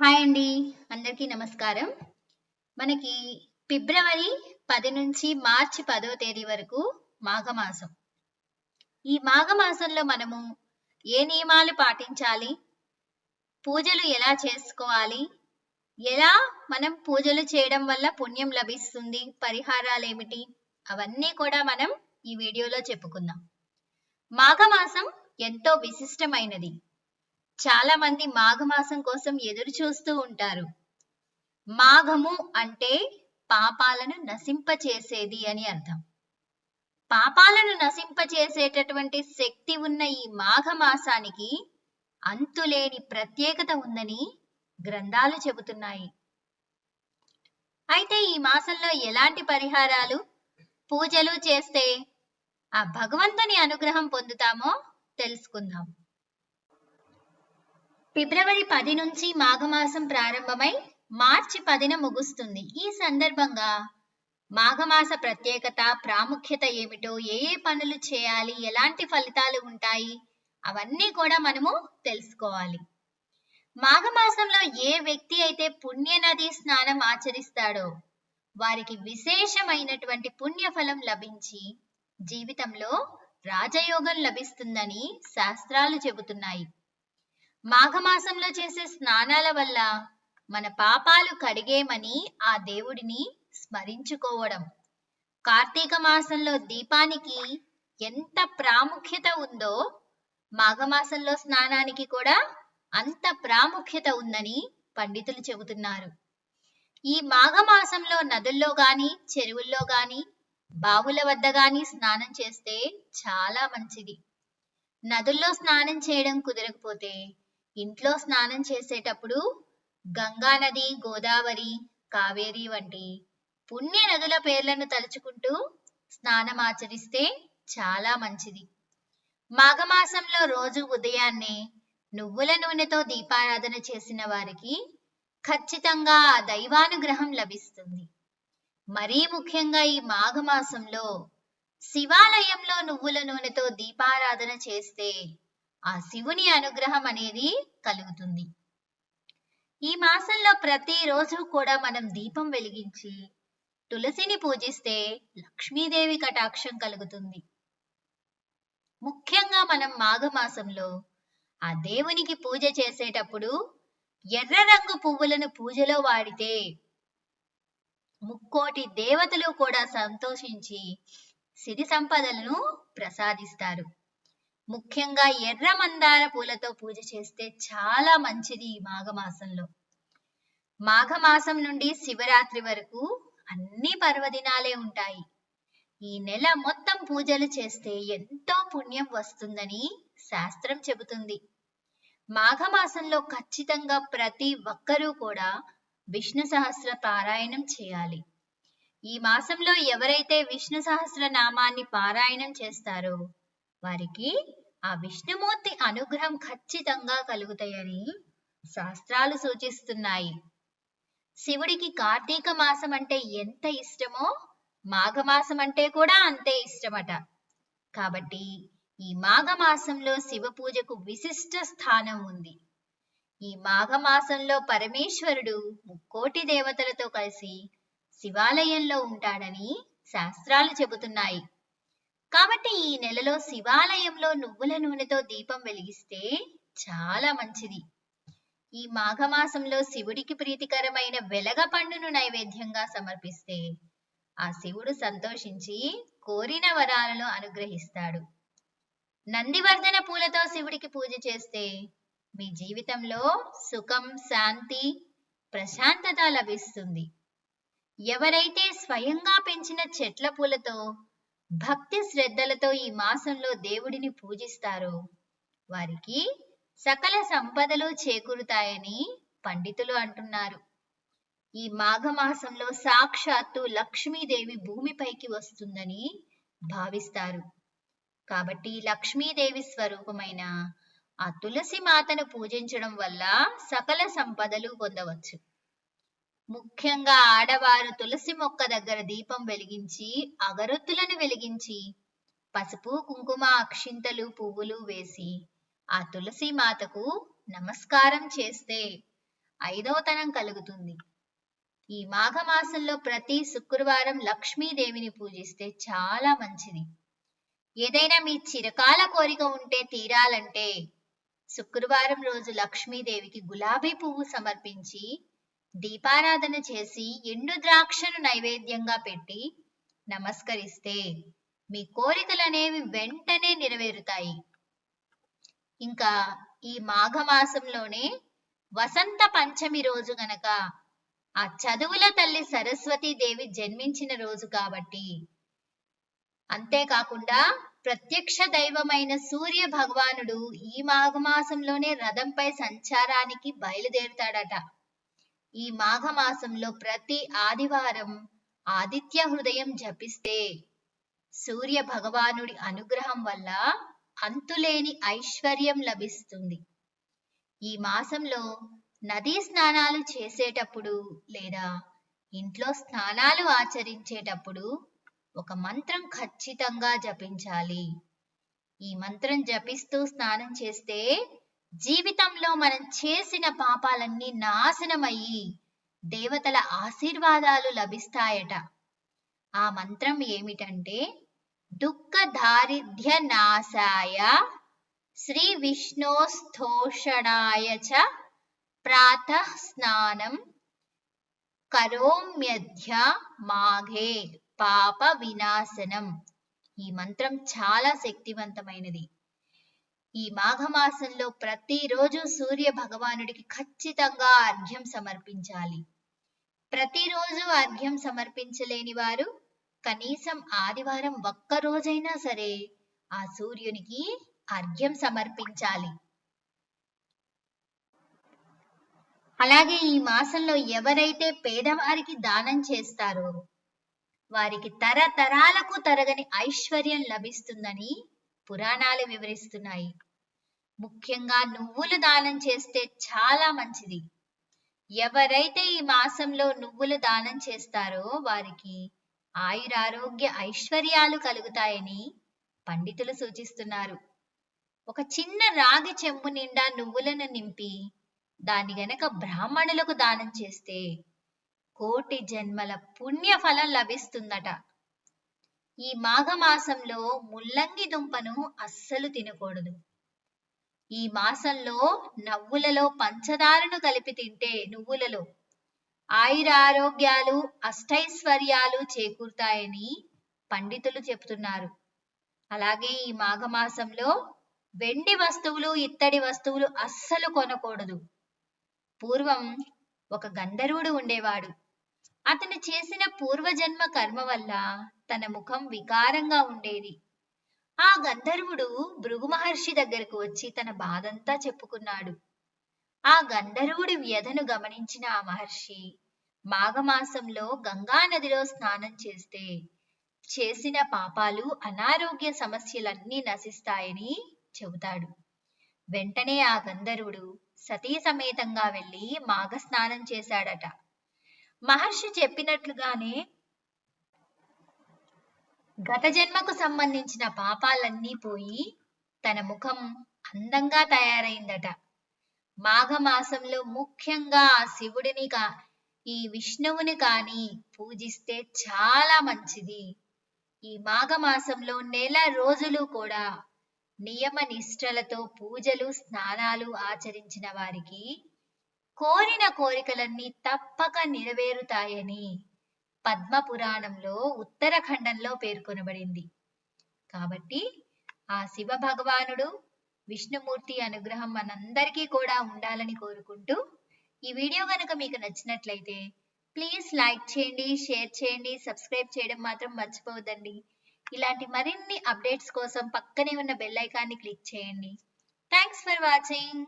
Hi అండి. అందరికీ నమస్కారం. మనకి ఫిబ్రవరి పది నుంచి మార్చి పదో తేదీ వరకు మాఘమాసం. ఈ మాఘమాసంలో మనము ఏ నియమాలు పాటించాలి? పూజలు ఎలా చేసుకోవాలి? ఎలా మనం పూజలు చేయడం వల్ల పుణ్యం లభిస్తుంది? పరిహారాలు ఏమిటి? అవన్నీ కూడా మనం ఈ వీడియోలో చెప్పుకుందాం. మాఘమాసం ఎంతో విశిష్టమైనది. చాలా మంది మాఘమాసం కోసం ఎదురు చూస్తూ ఉంటారు. మాఘము అంటే పాపాలను నశింపచేసేది అని అర్థం. పాపాలను నశింపచేసేటటువంటి శక్తి ఉన్న ఈ మాఘమాసానికి అంతులేని ప్రత్యేకత ఉందని గ్రంథాలు చెబుతున్నాయి. అయితే ఈ మాసంలో ఎలాంటి పరిహారాలు పూజలు చేస్తే ఆ భగవంతుని అనుగ్రహం పొందుతామో తెలుసుకుందాం. ఫిబ్రవరి పది నుంచి మాఘమాసం ప్రారంభమై మార్చి పదిన ముగుస్తుంది. ఈ సందర్భంగా మాఘమాస ప్రత్యేకత ప్రాముఖ్యత ఏమిటో ఏ ఏ పనులు చేయాలి ఎలాంటి ఫలితాలు ఉంటాయి అవన్నీ కూడా మనము తెలుసుకోవాలి. మాఘమాసంలో ఏ వ్యక్తి అయితే పుణ్యనది స్నానం ఆచరిస్తాడో వారికి విశేషమైనటువంటి పుణ్యఫలం లభించి జీవితంలో రాజయోగం లభిస్తుందని శాస్త్రాలు చెబుతున్నాయి. మాఘమాసంలో చేసే స్నానాల వల్ల మన పాపాలు కడిగేమని ఆ దేవుడిని స్మరించుకోవడం. కార్తీక మాసంలో దీపానికి ఎంత ప్రాముఖ్యత ఉందో మాఘమాసంలో స్నానానికి కూడా అంత ప్రాముఖ్యత ఉందని పండితులు చెబుతున్నారు. ఈ మాఘమాసంలో నదుల్లో గాని చెరువుల్లో గాని బావుల వద్ద గాని స్నానం చేస్తే చాలా మంచిది. నదుల్లో స్నానం చేయడం కుదరకపోతే ఇంట్లో స్నానం చేసేటప్పుడు గంగా నది గోదావరి కావేరి వంటి పుణ్య నదుల పేర్లను తలుచుకుంటూ స్నానం ఆచరిస్తే చాలా మంచిది. మాఘమాసంలో రోజు ఉదయాన్నే నువ్వుల నూనెతో దీపారాధన చేసిన వారికి ఖచ్చితంగా ఆ దైవానుగ్రహం లభిస్తుంది. మరీ ముఖ్యంగా ఈ మాఘమాసంలో శివాలయంలో నువ్వుల నూనెతో దీపారాధన చేస్తే ఆ శివుని అనుగ్రహం అనేది కలుగుతుంది. ఈ మాసంలో ప్రతిరోజు కూడా మనం దీపం వెలిగించి తులసిని పూజిస్తే లక్ష్మీదేవి కటాక్షం కలుగుతుంది. ముఖ్యంగా మనం మాఘమాసంలో ఆ దేవునికి పూజ చేసేటప్పుడు ఎర్ర రంగు పువ్వులను పూజలో వాడితే ముక్కోటి దేవతలు కూడా సంతోషించి సిరి సంపదలను ప్రసాదిస్తారు. ముఖ్యంగా ఎర్ర మందార పూలతో పూజ చేస్తే చాలా మంచిది ఈ మాఘమాసంలో. మాఘమాసం నుండి శివరాత్రి వరకు అన్ని పర్వదినాలే ఉంటాయి. ఈ నెల మొత్తం పూజలు చేస్తే ఎంతో పుణ్యం వస్తుందని శాస్త్రం చెబుతుంది. మాఘమాసంలో ఖచ్చితంగా ప్రతి ఒక్కరూ కూడా విష్ణు సహస్ర పారాయణం చేయాలి. ఈ మాసంలో ఎవరైతే విష్ణు సహస్ర నామాన్ని పారాయణం చేస్తారో వారికి ఆ విష్ణుమూర్తి అనుగ్రహం ఖచ్చితంగా కలుగుతాయని శాస్త్రాలు సూచిస్తున్నాయి. శివుడికి కార్తీక మాసం అంటే ఎంత ఇష్టమో మాఘమాసం అంటే కూడా అంతే ఇష్టమట. కాబట్టి ఈ మాఘమాసంలో శివ పూజకు విశిష్ట స్థానం ఉంది. ఈ మాఘమాసంలో పరమేశ్వరుడు ముక్కోటి దేవతలతో కలిసి శివాలయంలో ఉంటాడని శాస్త్రాలు చెబుతున్నాయి. కాబట్టి ఈ నెలలో శివాలయంలో నువ్వుల నూనెతో దీపం వెలిగిస్తే చాలా మంచిది. ఈ మాఘమాసంలో శివుడికి ప్రీతికరమైన వెలగ పండును నైవేద్యంగా సమర్పిస్తే ఆ శివుడు సంతోషించి కోరిన వరాలను అనుగ్రహిస్తాడు. నందివర్ధన పూలతో శివుడికి పూజ చేస్తే మీ జీవితంలో సుఖం శాంతి ప్రశాంతత లభిస్తుంది. ఎవరైతే స్వయంగా పెంచిన చెట్ల పూలతో భక్తి శ్రద్ధలతో ఈ మాసంలో దేవుడిని పూజిస్తారు. వారికి సకల సంపదలు చేకూరుతాయని పండితులు అంటున్నారు. ఈ మాఘమాసంలో సాక్షాత్తు లక్ష్మీదేవి భూమిపైకి వస్తుందని భావిస్తారు. కాబట్టి లక్ష్మీదేవి స్వరూపమైన ఆ తులసి మాతను పూజించడం వల్ల సకల సంపదలు పొందవచ్చు. ముఖ్యంగా ఆడవారు తులసి మొక్క దగ్గర దీపం వెలిగించి అగరొత్తులను వెలిగించి పసుపు కుంకుమ అక్షింతలు పువ్వులు వేసి ఆ తులసి మాతకు నమస్కారం చేస్తే ఐదవతనం కలుగుతుంది. ఈ మాఘమాసంలో ప్రతి శుక్రవారం లక్ష్మీదేవిని పూజిస్తే చాలా మంచిది. ఏదైనా మీ చిరకాల కోరిక ఉంటే తీరాలంటే శుక్రవారం రోజు లక్ష్మీదేవికి గులాబీ పువ్వు సమర్పించి దీపారాధన చేసి ఎండు ద్రాక్షను నైవేద్యంగా పెట్టి నమస్కరిస్తే మీ కోరికలనేవి వెంటనే నెరవేరుతాయి. ఇంకా ఈ మాఘమాసంలోనే వసంత పంచమి రోజు గనక ఆ చదువుల తల్లి సరస్వతీదేవి జన్మించిన రోజు కాబట్టి అంతేకాకుండా ప్రత్యక్ష దైవమైన సూర్య భగవానుడు ఈ మాఘమాసంలోనే రథంపై సంచారానికి బయలుదేరుతాడట. ఈ మాఘమాసంలో ప్రతి ఆదివారం ఆదిత్య హృదయం జపిస్తే సూర్య భగవానుడి అనుగ్రహం వల్ల అంతులేని ఐశ్వర్యం లభిస్తుంది. ఈ మాసంలో నదీ స్నానాలు చేసేటప్పుడు లేదా ఇంట్లో స్నానాలు ఆచరించేటప్పుడు ఒక మంత్రం ఖచ్చితంగా జపించాలి. ఈ మంత్రం జపిస్తూ స్నానం చేస్తే జీవితంలో మనం చేసిన పాపాలన్నీ నాశనమయ్యి దేవతల ఆశీర్వాదాలు లభిస్తాయట. ఆ మంత్రం ఏమిటంటే దుఃఖ దారిద్ర్య నాశాయ శ్రీ విష్ణోస్థోషణాయ చ ప్రాతః స్నానం కరోమ్యధ్య మాఘే పాప వినాశనం. ఈ మంత్రం చాలా శక్తివంతమైనది. ఈ మాఘమాసంలో ప్రతిరోజు సూర్య భగవానుడికి ఖచ్చితంగా అర్ఘ్యం సమర్పించాలి. ప్రతిరోజు అర్ఘ్యం సమర్పించలేని వారు కనీసం ఆదివారం ఒక్క రోజైనా సరే ఆ సూర్యునికి అర్ఘ్యం సమర్పించాలి. అలాగే ఈ మాసంలో ఎవరైతే పేదవారికి దానం చేస్తారో వారికి తరతరాలకు తరగని ఐశ్వర్యం లభిస్తుందని పురాణాలు వివరిస్తున్నాయి. ముఖ్యంగా నువ్వులు దానం చేస్తే చాలా మంచిది. ఎవరైతే ఈ మాసంలో నువ్వులు దానం చేస్తారో వారికి ఆయురారోగ్య ఐశ్వర్యాలు కలుగుతాయని పండితులు సూచిస్తున్నారు. ఒక చిన్న రాగి చెంబు నిండా నువ్వులను నింపి దాని గనక బ్రాహ్మణులకు దానం చేస్తే కోటి జన్మల పుణ్య ఫలం లభిస్తుందట. ఈ మాఘమాసంలో ముల్లంగి దుంపను అస్సలు తినకూడదు. ఈ మాసంలో నవ్వులలో పంచదారను కలిపి తింటే నువ్వులలో ఆయురారోగ్యాలు అష్టైశ్వర్యాలు చేకూరుతాయని పండితులు చెబుతున్నారు. అలాగే ఈ మాఘమాసంలో వెండి వస్తువులు ఇత్తడి వస్తువులు అస్సలు కొనకూడదు. పూర్వం ఒక గంధర్వుడు ఉండేవాడు. అతను చేసిన పూర్వజన్మ కర్మ వల్ల తన ముఖం వికారంగా ఉండేది. ఆ గంధర్వుడు భృగు మహర్షి దగ్గరకు వచ్చి తన బాధంతా చెప్పుకున్నాడు. ఆ గంధర్వుడి వ్యధను గమనించిన ఆ మహర్షి మాఘమాసంలో గంగా నదిలో స్నానం చేస్తే చేసిన పాపాలు అనారోగ్య సమస్యలన్నీ నశిస్తాయని చెబుతాడు. వెంటనే ఆ గంధర్వుడు సతీ సమేతంగా వెళ్ళి మాఘ స్నానం చేశాడట. మహర్షి చెప్పినట్లుగానే గత జన్మకు సంబంధించిన పాపాలన్నీ పోయి తన ముఖం అందంగా తయారైందట. మాఘమాసంలో ముఖ్యంగా శివుడిని కా ఈ విష్ణువుని కాని పూజిస్తే చాలా మంచిది. ఈ మాఘమాసంలో నెల రోజులు కూడా నియమ నిష్ఠలతో పూజలు స్నానాలు ఆచరించిన వారికి కోరిన కోరికలన్నీ తప్పక నెరవేరుతాయని పద్మ పురాణంలో ఉత్తరఖండంలో పేర్కొనబడింది. కాబట్టి ఆ శివ భగవానుడు విష్ణుమూర్తి అనుగ్రహం మనందరికీ కూడా ఉండాలని కోరుకుంటూ ఈ వీడియో కనుక మీకు నచ్చినట్లయితే ప్లీజ్ లైక్ చేయండి షేర్ చేయండి సబ్స్క్రైబ్ చేయడం మాత్రం మర్చిపోవద్దండి. ఇలాంటి మరిన్ని అప్డేట్స్ కోసం పక్కనే ఉన్న బెల్ ఐకాన్ని క్లిక్ చేయండి. Thanks for watching.